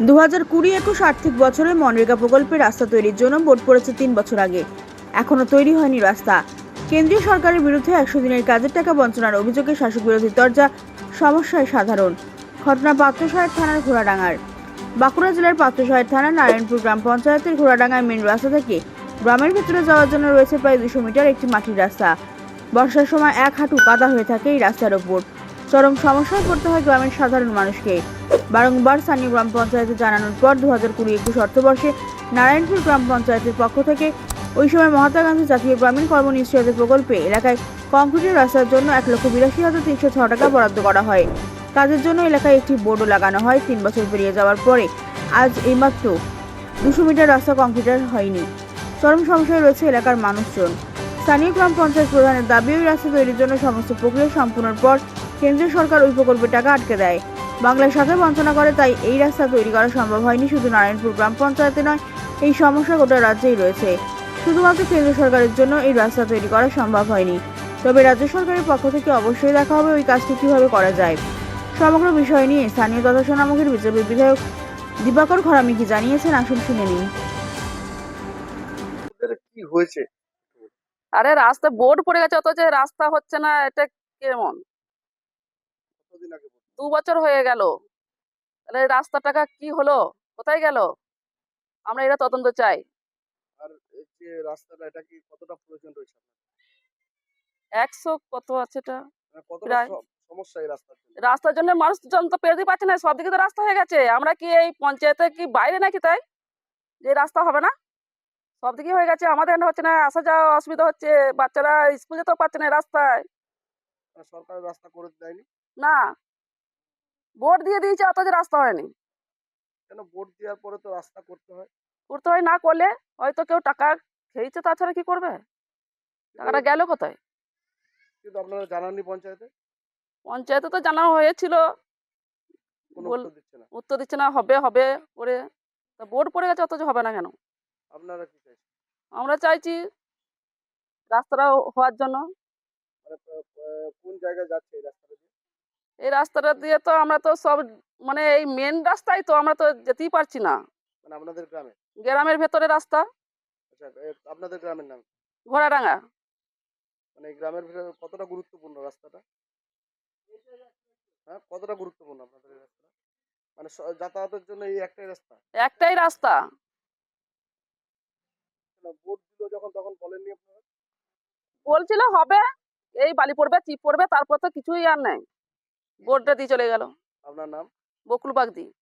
দু হাজার কুড়ি একুশ আর্থিক বছরে মনরেগা প্রকল্পে রাস্তা তৈরির জন্য বোর্ড পড়েছে তিন বছর আগে। এখনও তৈরি হয়নি রাস্তা। কেন্দ্রীয় সরকারের বিরুদ্ধে একশো দিনের কাজের টাকা বঞ্চনার অভিযোগে শাসক বিরোধী তরজা সমস্যায় সাধারণ। ঘটনা পাত্রসাহেব থানার ঘোড়াডাঙ্গার। বাঁকুড়া জেলার পাত্রসাহেব থানার নারায়ণপুর গ্রাম পঞ্চায়েতের ঘোড়াডাঙ্গার মেন রাস্তা থেকে গ্রামের ভেতরে যাওয়ার জন্য রয়েছে প্রায় দুশো মিটার একটি মাটির রাস্তা। বর্ষার সময় এক হাঁটু কাদা হয়ে থাকে এই রাস্তার ওপর। চরম সমস্যায় পড়তে হয় গ্রামের সাধারণ মানুষকে। বারংবার স্থানীয় গ্রাম পঞ্চায়েতে জানানোর পর দু হাজার কুড়ি একুশ অর্থবর্ষে নারায়ণপুর গ্রাম পঞ্চায়েতের পক্ষ থেকে ওই সময় মহাত্মা গান্ধী জাতীয় গ্রামীণ কর্মনিশ্চয়তা প্রকল্পে এলাকায় কংক্রিটের রাস্তার জন্য এক লক্ষ বিরাশি হাজার তিনশো ছ টাকা বরাদ্দ করা হয়। কাজের জন্য এলাকায় একটি বোর্ডও লাগানো হয়। তিন বছর পেরিয়ে যাওয়ার পরে আজ এইমাত্র দুশো মিটার রাস্তা কংক্রিটার হয়নি। চরম সমস্যায় রয়েছে এলাকার মানুষজন। স্থানীয় গ্রাম পঞ্চায়েত প্রধানের দাবি, ওই রাস্তা তৈরির জন্য সমস্ত প্রক্রিয়া সম্পূর্ণের পর কেন্দ্রীয় সরকার ওই প্রকল্পের টাকা আটকে দেয়। বাংলার সাথে বঞ্চনা করে, তাই এই রাস্তা তৈরি করা সম্ভব হয়নি। শুধু নারায়ণপুর গ্রাম পঞ্চায়েতে নয়, এই সমস্যা গোটা রাজ্যেই রয়েছে। শুধুমাত্র কেন্দ্র সরকারের জন্য এই রাস্তা তৈরি করা সম্ভব হয়নি। তবে রাজ্য সরকারের পক্ষ থেকে অবশ্যই দেখা হবে ওই কাজটি কীভাবে করা যায়। সমগ্র বিষয় নিয়ে স্থানীয় তথা সোনামুখীর বিজেপি বিধায়ক দিবাকর খরামি কি জানিয়েছেন, আসুন শুনে নিন কি হয়েছে? আরে রাস্তা বোর্ড পড়ে গেছে অথচ রাস্তা হচ্ছে না এটা কেমন? দু বছর হয়ে গেল। তাহলে টাকা কি হলো? কোথায় গেল? আমরা এটা তদন্ত চাই। আর যে রাস্তাটা এটা কি কতটা প্রয়োজন রয়েছে একশো কত আছে এটা? মানে কতটা সমস্যা এই রাস্তার জন্য? রাস্তার জন্য মানুষজন তো পেরোতে পারছে না সব দিকে তো রাস্তা হয়ে গেছে। আমরা কি এই পঞ্চায়েতে কি বাইরে নাকি তাই? যে রাস্তা হবে না? সব দিকে হয়ে গেছে আমাদের হচ্ছে না আসা যাওয়া অসুবিধা হচ্ছে বাচ্চারা স্কুল যেতেও পারছে না রাস্তায়। সরকার রাস্তা করে দেয়নি? না। ভোট দিয়ে দিয়েছে অথচ রাস্তা হয়নি। কেন ভোট দেওয়ার পরে তো রাস্তা করতে হয়? করতে হয় না করলে হয়তো কেউ টাকা খেয়েছে তাছাড়া কি করবে? টাকাটা গেল কোথায়? কিন্তু আপনারা জানাননি পঞ্চায়েতে? পঞ্চায়েতে তো জানানো হয়েছিল। কোনো উত্তর দিচ্ছে না। উত্তর দিচ্ছে না হবে হবে করে। তা বোর্ড পড়ে গেছে অথচ হবে না কেন? আপনারা কি চাইছেন? আমরা চাইছি রাস্তাটা হওয়ার জন্য। মানে কোন জায়গায় যাচ্ছে এই রাস্তাটা দিয়ে? এই রাস্তাটা দিয়ে তো আমরা তো সব মানে এই মেন রাস্তায় তো আমরা তো যেতেই পারছি না। মানে আপনাদের গ্রামে? গ্রামের ভেতরে রাস্তা। আচ্ছা আপনাদের গ্রামের নাম? ঘোড়াডাঙ্গা। মানে এই গ্রামের ভিতরে কতটা গুরুত্বপূর্ণ রাস্তাটা? হ্যাঁ কতটা গুরুত্বপূর্ণ আপনাদের এই রাস্তাটা? মানে যাতায়াতের জন্য এই একটাই রাস্তা? একটাই রাস্তা। ভোট দিল যখন তখন বলেননি আপনারা? বলছিল হবে এই বালি পড়বে চিপ পড়বে তারপর তো কিছুই আর নাই। বোর্ডটা দিয়ে চলে গেল। আপনার নাম? বকুল বাগদি।